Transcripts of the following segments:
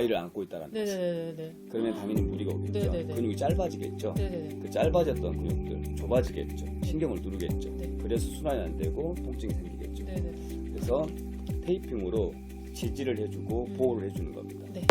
아이를 안고 있다라는 거죠. 네네네네. 그러면 당연히 무리가 오겠죠. 네네네. 근육이 짧아지겠죠. 네네네. 그 짧아졌던 근육들 좁아지겠죠. 신경을 누르겠죠. 네. 그래서 순환이 안 되고 통증이 생기겠죠. 네네. 그래서 테이핑으로 지지를 해주고 음. 보호를 해주는 겁니다. 네.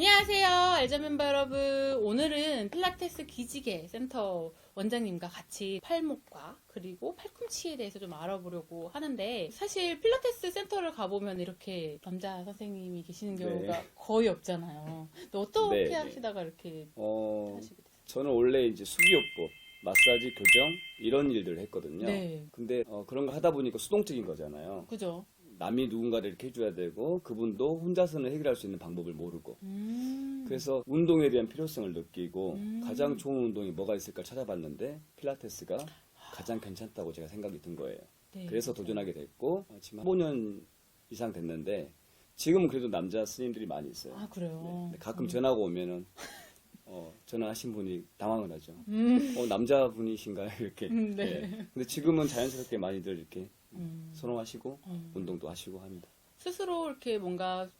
안녕하세요, 알자 멤버 여러분. 오늘은 필라테스 기지개 센터 원장님과 같이 팔목과 그리고 팔꿈치에 대해서 좀 알아보려고 하는데 사실 필라테스 센터를 가보면 이렇게 남자 선생님이 계시는 네. 경우가 거의 없잖아요. 근데 어떻게 네, 네. 하시다가 이렇게 어, 하시게 됐어요? 저는 원래 이제 수기요법, 마사지, 교정 이런 일들을 했거든요. 네. 근데 어, 그런 거 하다 보니까 수동적인 거잖아요. 그죠? 남이 누군가를 이렇게 해줘야 되고 그분도 혼자서는 해결할 수 있는 방법을 모르고 음. 그래서 운동에 대한 필요성을 느끼고 음. 가장 좋은 운동이 뭐가 있을까 찾아봤는데 필라테스가 가장 괜찮다고 제가 생각이 든 거예요. 네, 그래서 맞아요. 도전하게 됐고 어, 지금 15년 이상 됐는데 지금은 그래도 남자 스님들이 많이 있어요. 아 그래요. 네. 근데 가끔 전화가 오면은 어, 전화하신 분이 당황을 하죠. 음. 어, 남자분이신가요? 이렇게. 음, 네. 네. 근데 지금은 자연스럽게 많이들 이렇게 음. 선호하시고 음. 운동도 하시고 합니다. 스스로 이렇게 뭔가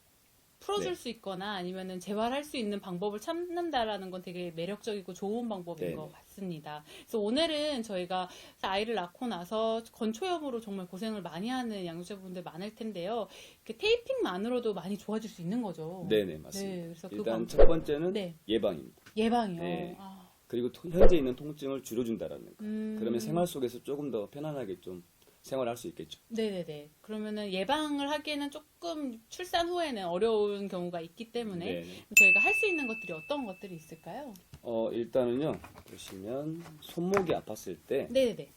풀어줄 네. 수 있거나 아니면은 재활할 수 있는 방법을 찾는다라는 건 되게 매력적이고 좋은 방법인 네, 것 네. 같습니다. 그래서 오늘은 저희가 아이를 낳고 나서 건초염으로 정말 고생을 많이 하는 양육자분들 많을 텐데요. 이렇게 테이핑만으로도 많이 좋아질 수 있는 거죠. 네네 맞습니다. 네, 그래서 그 일단 방- 첫 번째는 네. 예방입니다. 예방이요. 네. 아, 그리고 토- 현재 있는 통증을 줄여준다라는 거. 음. 그러면 생활 속에서 조금 더 편안하게 좀 생활할 수 있겠죠. 네네네. 그러면은 예방을 하기에는 조금 출산 후에는 어려운 경우가 있기 때문에 네네. 저희가 할 수 있는 것들이 어떤 것들이 있을까요? 어 일단은요 보시면 손목이 아팠을 때 네네네.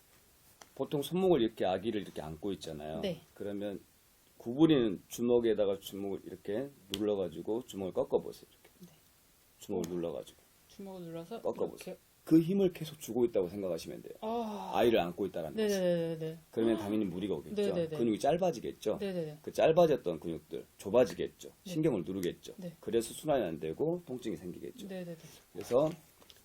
보통 손목을 이렇게 아기를 이렇게 안고 있잖아요. 네. 그러면 구부리는 주먹에다가 주먹을 이렇게 눌러가지고 주먹을 꺾어보세요. 이렇게. 네. 주먹을 눌러가지고 주먹을 눌러서 꺾어보세요. 이렇게. 그 힘을 계속 주고 있다고 생각하시면 돼요. 아. 아이를 안고 있다라는 거죠. 네네네네. 그러면 당연히 무리가 오겠죠. 네네네. 근육이 짧아지겠죠. 네네네. 그 짧아졌던 근육들 좁아지겠죠. 네. 신경을 누르겠죠. 네. 그래서 순환이 안 되고 통증이 생기겠죠. 네네네. 그래서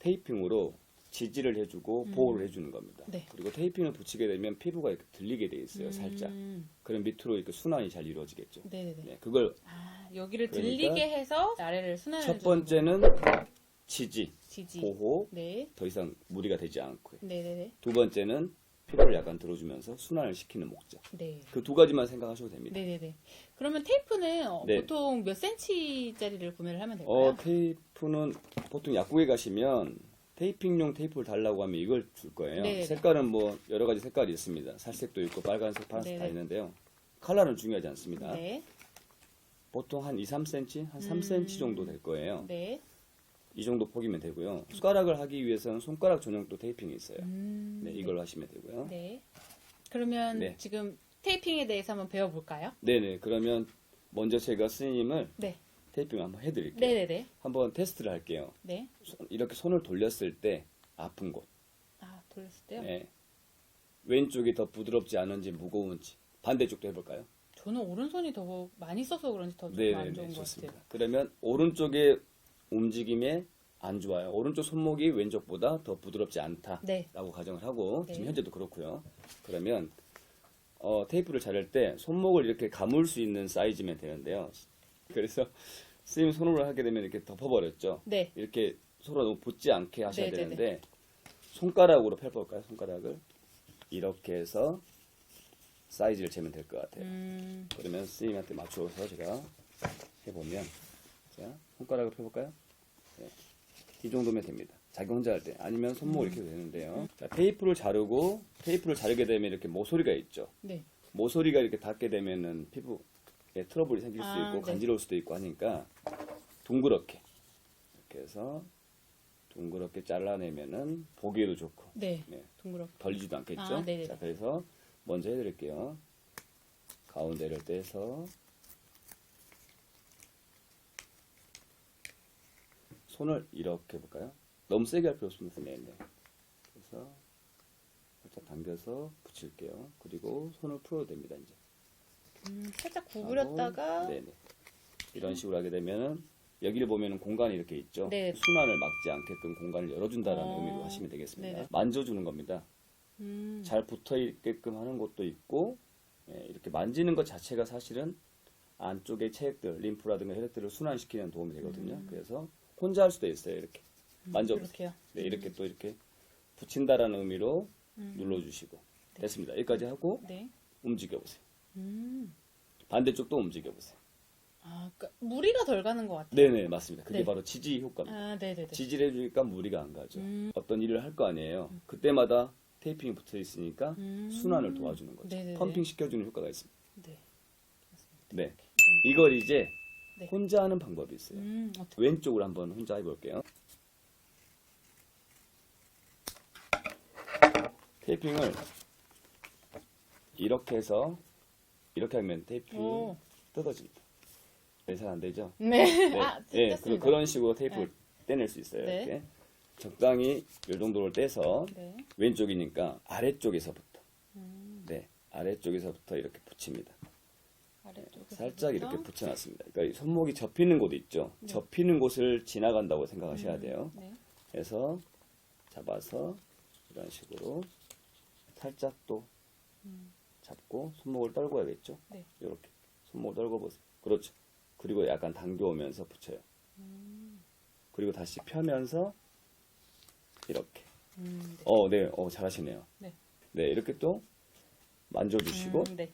테이핑으로 지지를 해주고 음. 보호를 해주는 겁니다. 네. 그리고 테이핑을 붙이게 되면 피부가 이렇게 들리게 돼 있어요, 살짝. 음. 그럼 밑으로 이렇게 순환이 잘 이루어지겠죠. 네네네. 네, 그걸 아, 여기를 그러니까 들리게 해서 아래를 순환을 첫 번째는 지지, 거. 지지. 보호, 네. 더 이상 무리가 되지 않고요. 네네네. 두 번째는 피부를 약간 들어주면서 순환을 시키는 목적. 네. 그 두 가지만 생각하셔도 됩니다. 네네네. 그러면 테이프는 어, 네. 보통 몇 센치짜리를 구매를 하면 될까요? 어, 테이프는 보통 약국에 가시면 테이핑용 테이프를 달라고 하면 이걸 줄 거예요. 네네. 색깔은 뭐 여러 가지 색깔이 있습니다. 살색도 있고 빨간색, 파란색 다 네네. 있는데요. 컬러는 중요하지 않습니다. 네. 보통 한 2, 3cm, 한 음. 3cm 정도 될 거예요. 네. 이 정도 폭이면 되고요. 손가락을 하기 위해서는 손가락 전용 또 테이핑이 있어요. 음, 네, 이걸 로 하시면 되고요. 네. 그러면 네. 지금 테이핑에 대해서 한번 배워볼까요? 네네. 그러면 먼저 제가 스님을 네. 테이핑 한번 해드릴게요. 네네네. 한번 테스트를 할게요. 네. 손- 이렇게 손을 돌렸을 때 아픈 곳. 아, 돌렸을 때요? 네. 왼쪽이 더 부드럽지 않은지 무거운지 반대쪽도 해볼까요? 저는 오른손이 더 많이 써서 그런지 더 좀 안 좋은 네네네 것 좋습니다. 같아요. 그러면 오른쪽의 움직임에 안 좋아요. 오른쪽 손목이 왼쪽보다 더 부드럽지 않다라고 네. 가정을 하고 네. 지금 현재도 그렇고요. 그러면 어, 테이프를 자를 때 손목을 이렇게 감을 수 있는 사이즈면 되는데요. 그래서 스님 손으로 하게 되면 이렇게 덮어버렸죠. 네. 이렇게 서로 너무 붙지 않게 하셔야 네네네. 되는데 손가락으로 펴볼까요? 손가락을 이렇게 해서 사이즈를 재면 될 것 같아요. 음, 그러면 스님한테 맞춰서 제가 해보면 자 손가락을 펴볼까요? 네. 이 정도면 됩니다. 자기 혼자 할 때 아니면 손목 이렇게 되는데요. 자 테이프를 자르고 테이프를 자르게 되면 이렇게 모서리가 있죠. 네. 모서리가 이렇게 닿게 되면은 피부에 트러블이 생길 수 아, 있고 네. 간지러울 수도 있고 하니까 둥그렇게 이렇게 해서 둥그렇게 잘라내면은 보기에도 좋고 네. 네, 둥그렇게. 덜리지도 않겠죠. 아, 네네네. 자, 그래서 먼저 해드릴게요. 가운데를 떼서 손을 이렇게 해볼까요? 너무 세게 할 필요 없습니다. 네, 네. 그래서 살짝 당겨서 붙일게요. 그리고 손을 풀어도 됩니다. 이제. 음, 살짝 구부렸다가 하고, 네네. 이런 식으로 하게 되면은 여기를 보면은 공간이 이렇게 있죠. 네. 순환을 막지 않게끔 공간을 열어준다라는 어, 의미로 하시면 되겠습니다. 네네. 만져주는 겁니다. 음. 잘 붙어 있게끔 하는 것도 있고 예, 이렇게 만지는 것 자체가 사실은 안쪽의 체액들, 림프라든가 혈액들을 순환시키는 도움이 되거든요. 음. 그래서 혼자 할 수도 있어요. 이렇게 만져보세요. 이렇게요. 네, 이렇게 또 이렇게 붙인다라는 의미로 음. 눌러주시고 됐습니다. 여기까지 하고 네. 움직여 보세요. 음. 반대쪽도 움직여 보세요. 아, 그러니까 무리가 덜 가는 것 같아요. 네네 맞습니다. 그게 네. 바로 지지 효과입니다. 아, 네네네. 지지를 해주니까 무리가 안 가죠. 음. 어떤 일을 할 거 아니에요. 그때마다 테이핑이 붙어 있으니까 음. 순환을 도와주는 거죠. 네네네. 펌핑 시켜주는 효과가 있습니다. 네. 네. 이걸 이제 네. 혼자 하는 방법이 있어요. 음? 왼쪽으로 한번 혼자 해볼게요. 테이핑을 이렇게 해서 이렇게 하면 오. 뜯어집니다. 네, 잘안 되죠? 네. 네, 아, 네. 그, 런 식으로 테이프를 떼낼 수 있어요. 네. 이렇게 적당히 이 정도를 떼서 네. 왼쪽이니까 아래쪽에서부터 음, 네 아래쪽에서부터 이렇게 붙입니다. 아래쪽에서 살짝 이렇게 붙여놨습니다. 그러니까 이 손목이 접히는 곳 있죠. 접히는 곳을 지나간다고 생각하셔야 돼요. 네. 그래서 잡아서 이런 식으로 살짝 또 잡고 손목을 떨궈야겠죠. 네. 이렇게 손목을 떨궈 보세요. 그렇죠. 그리고 약간 당겨오면서 붙여요. 그리고 다시 펴면서 이렇게. 음, 네. 어, 네, 어 잘하시네요. 네. 네, 이렇게 또 만져주시고 음, 네.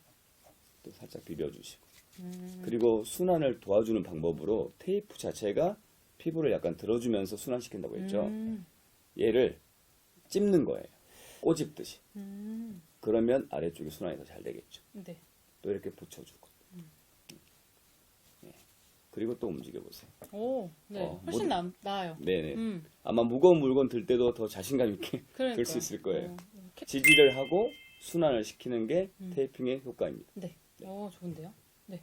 또 살짝 비벼주시고. 음, 그리고 순환을 도와주는 방법으로 테이프 자체가 피부를 약간 들어주면서 순환시킨다고 했죠. 음, 얘를 찝는 거예요. 꼬집듯이. 음, 그러면 아래쪽이 순환이 더 잘 되겠죠. 네. 또 이렇게 붙여주고. 네. 그리고 또 움직여보세요. 오, 네. 어, 훨씬 나, 나아요. 네네. 음, 아마 무거운 물건 들 때도 더 자신감 있게. 들 수 있을 거예요. 어, 지지를 하고 순환을 시키는 게 음. 테이핑의 효과입니다. 네. 오, 좋은데요? 네.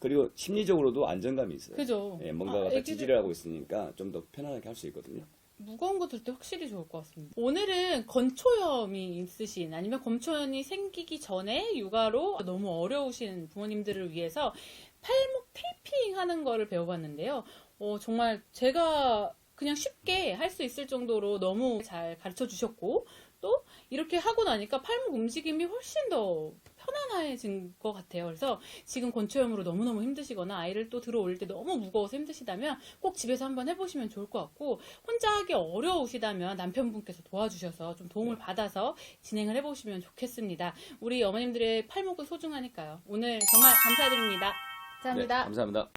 그리고 심리적으로도 안정감이 있어요. 그죠? 예, 뭔가가 아, 다 애기들- 지지를 하고 있으니까 좀 더 편안하게 할 수 있거든요. 무거운 거 들 때 확실히 좋을 것 같습니다. 오늘은 건초염이 있으신 아니면 건초염이 생기기 전에 육아로 너무 어려우신 부모님들을 위해서 팔목 테이핑 하는 거를 배워봤는데요. 어, 정말 제가 그냥 쉽게 할 수 있을 정도로 너무 잘 가르쳐 주셨고 또 이렇게 하고 나니까 팔목 움직임이 훨씬 더 편안해진 것 같아요. 그래서 지금 건초염으로 너무너무 힘드시거나 아이를 또 들어올 때 너무 무거워서 힘드시다면 꼭 집에서 한번 해보시면 좋을 것 같고 혼자 하기 어려우시다면 남편분께서 도와주셔서 좀 도움을 받아서 진행을 해보시면 좋겠습니다. 우리 어머님들의 팔목은 소중하니까요. 오늘 정말 감사드립니다. 감사합니다. 네, 감사합니다.